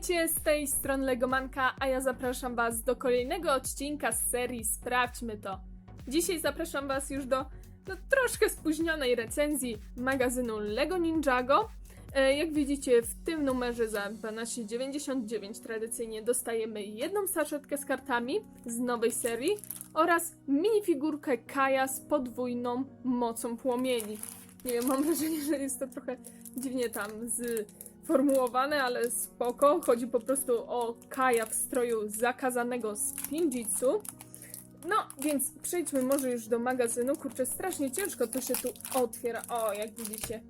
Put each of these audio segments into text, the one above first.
Witajcie z tej strony Legomanka, a ja zapraszam Was do kolejnego odcinka z serii Sprawdźmy to. Dzisiaj zapraszam Was już do no, troszkę spóźnionej recenzji magazynu Lego Ninjago. E, jak widzicie, w tym numerze za 12,99 tradycyjnie dostajemy jedną saszetkę z kartami z nowej serii oraz minifigurkę Kaja z podwójną mocą płomieni. Nie wiem, mam wrażenie, że jest to trochę dziwnie tam sformułowane, ale spoko. Chodzi po prostu o Kaja w stroju zakazanego z Pinjitsu. No, więc przejdźmy może już do magazynu. Kurczę, strasznie ciężko to się tu otwiera. O, jak widzicie.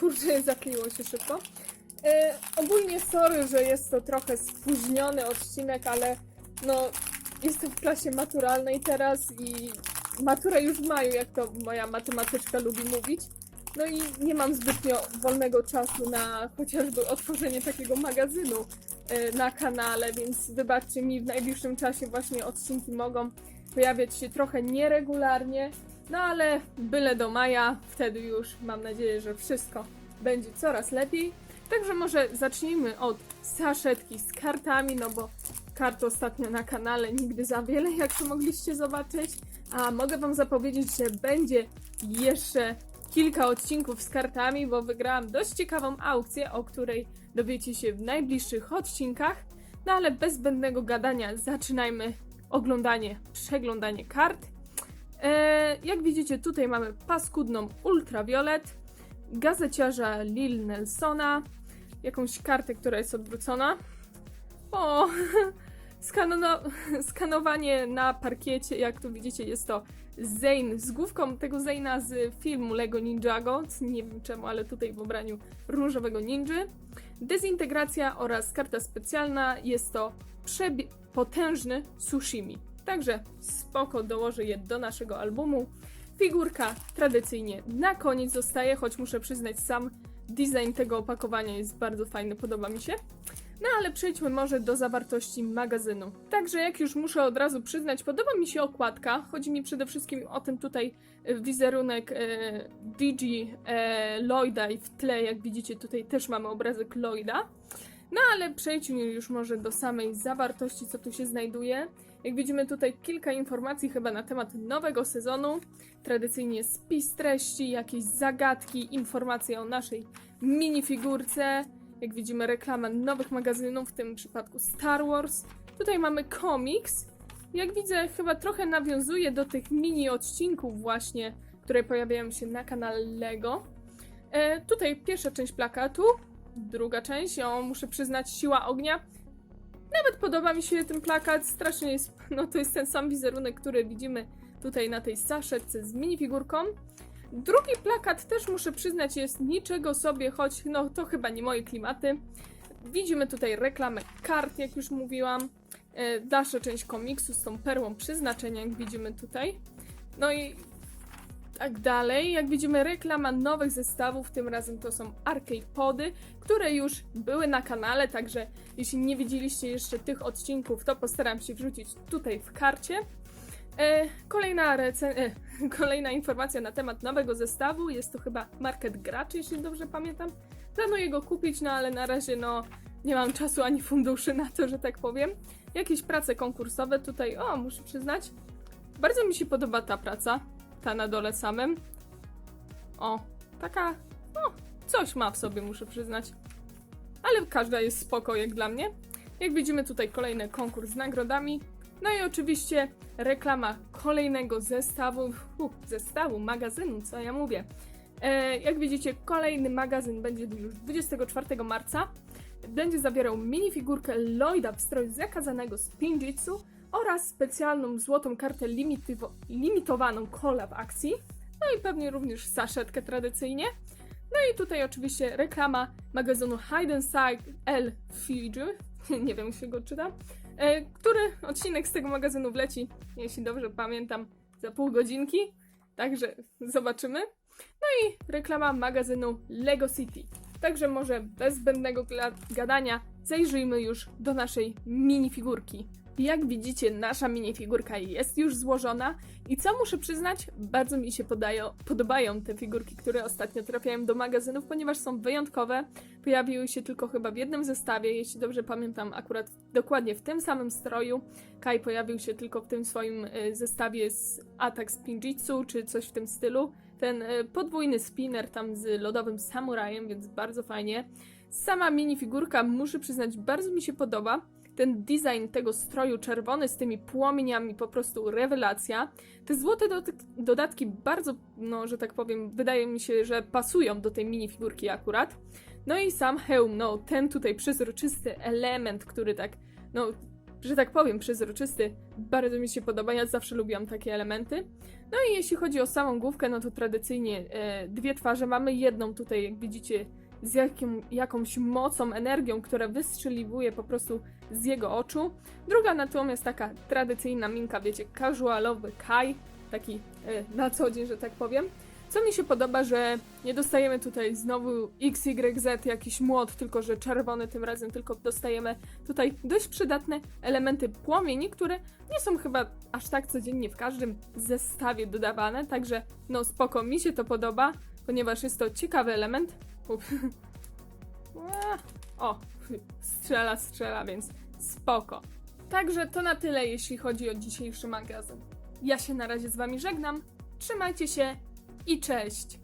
Kurczę, zakleiło się szybko. E, ogólnie sorry, że jest to trochę spóźniony odcinek, ale no, jestem w klasie maturalnej teraz i matura już w maju, jak to moja matematyczka lubi mówić. No i nie mam zbytnio wolnego czasu na chociażby otworzenie takiego magazynu e, na kanale, więc wybaczcie mi, w najbliższym czasie właśnie odcinki mogą pojawiać się trochę nieregularnie, no ale byle do maja, wtedy już mam nadzieję, że wszystko będzie coraz lepiej. Także może zacznijmy od saszetki z kartami, no bo kart ostatnio na kanale nigdy za wiele, jak to mogliście zobaczyć. A mogę Wam zapowiedzieć, że będzie jeszcze kilka odcinków z kartami, bo wygrałam dość ciekawą aukcję, o której dowiecie się w najbliższych odcinkach. No ale bez zbędnego gadania zaczynajmy oglądanie, przeglądanie kart. E, jak widzicie, tutaj mamy paskudną ultrawiolet, gazeciarza Lil Nelsona, jakąś kartę, która jest odwrócona. O, skanono, skanowanie na parkiecie, jak tu widzicie, jest to Zane z główką tego Zane'a z filmu Lego Ninjago. Nie wiem czemu, ale tutaj w ubraniu różowego ninja. Dezintegracja oraz karta specjalna jest to potężny sushimi. Także spoko dołożę je do naszego albumu. Figurka tradycyjnie na koniec zostaje, choć muszę przyznać sam design tego opakowania jest bardzo fajny, podoba mi się. No ale przejdźmy może do zawartości magazynu. Także jak już muszę od razu przyznać, podoba mi się okładka. Chodzi mi przede wszystkim o ten tutaj e, wizerunek e, Digi e, Lloyda i w tle, jak widzicie, tutaj też mamy obrazek Lloyda. No ale przejdźmy już może do samej zawartości, co tu się znajduje. Jak widzimy tutaj kilka informacji chyba na temat nowego sezonu. Tradycyjnie spis treści, jakieś zagadki, informacje o naszej minifigurce. Jak widzimy reklamę nowych magazynów, w tym przypadku Star Wars. Tutaj mamy komiks. Jak widzę chyba trochę nawiązuje do tych mini odcinków właśnie, które pojawiają się na kanale Lego. E, tutaj pierwsza część plakatu, druga część, o muszę przyznać, siła ognia. Nawet podoba mi się ten plakat, strasznie jest, no to jest ten sam wizerunek, który widzimy tutaj na tej saszetce z minifigurką. Drugi plakat też muszę przyznać jest niczego sobie, choć no to chyba nie moje klimaty. Widzimy tutaj reklamę kart, jak już mówiłam. E, dalsza część komiksu z tą perłą przeznaczenia, jak widzimy tutaj. No i tak dalej. Jak widzimy, reklama nowych zestawów, tym razem to są arcade pody, które już były na kanale, także jeśli nie widzieliście jeszcze tych odcinków, to postaram się wrzucić tutaj w karcie. E, kolejna, recen- e, kolejna informacja na temat nowego zestawu, jest to chyba market graczy, jeśli dobrze pamiętam. Planuję go kupić, no ale na razie no nie mam czasu ani funduszy na to, że tak powiem. Jakieś prace konkursowe tutaj, o muszę przyznać, bardzo mi się podoba ta praca ta na dole samym. O, taka, no, coś ma w sobie, muszę przyznać. Ale każda jest spoko, jak dla mnie. Jak widzimy tutaj kolejny konkurs z nagrodami. No i oczywiście reklama kolejnego zestawu, uf, zestawu, magazynu, co ja mówię. E, jak widzicie, kolejny magazyn będzie już 24 marca. Będzie zawierał minifigurkę Lloyda w stroju zakazanego z Pinjitsu oraz specjalną złotą kartę limitowaną kola akcji. No i pewnie również saszetkę tradycyjnie. No i tutaj oczywiście reklama magazynu Hide and L Fiji, nie wiem jak się go czyta, który odcinek z tego magazynu wleci, jeśli dobrze pamiętam, za pół godzinki. Także zobaczymy. No i reklama magazynu Lego City. Także może bez zbędnego gadania zajrzyjmy już do naszej minifigurki. Jak widzicie, nasza minifigurka jest już złożona i co muszę przyznać, bardzo mi się podają, podobają te figurki, które ostatnio trafiają do magazynów, ponieważ są wyjątkowe. Pojawiły się tylko chyba w jednym zestawie, jeśli dobrze pamiętam, akurat dokładnie w tym samym stroju. Kai pojawił się tylko w tym swoim y, zestawie z Attack Spinjitzu, czy coś w tym stylu. Ten y, podwójny spinner tam z lodowym samurajem, więc bardzo fajnie. Sama minifigurka, muszę przyznać, bardzo mi się podoba. Ten design tego stroju czerwony z tymi płomieniami, po prostu rewelacja. Te złote dodatki, dodatki bardzo, no, że tak powiem, wydaje mi się, że pasują do tej minifigurki akurat. No i sam hełm, no, ten tutaj przezroczysty element, który tak, no, że tak powiem, przezroczysty, bardzo mi się podoba. Ja zawsze lubiłam takie elementy. No i jeśli chodzi o samą główkę, no to tradycyjnie e, dwie twarze mamy. Jedną tutaj, jak widzicie, z jakim, jakąś mocą, energią, która wystrzeliwuje po prostu z jego oczu. Druga natomiast taka tradycyjna minka, wiecie, casualowy Kai, taki e, na co dzień, że tak powiem. Co mi się podoba, że nie dostajemy tutaj znowu XYZ, jakiś młot, tylko że czerwony tym razem, tylko dostajemy tutaj dość przydatne elementy płomieni, które nie są chyba aż tak codziennie w każdym zestawie dodawane, także no spoko, mi się to podoba, ponieważ jest to ciekawy element. O, strzela, strzela, więc spoko. Także to na tyle, jeśli chodzi o dzisiejszy magazyn. Ja się na razie z wami żegnam, trzymajcie się i cześć!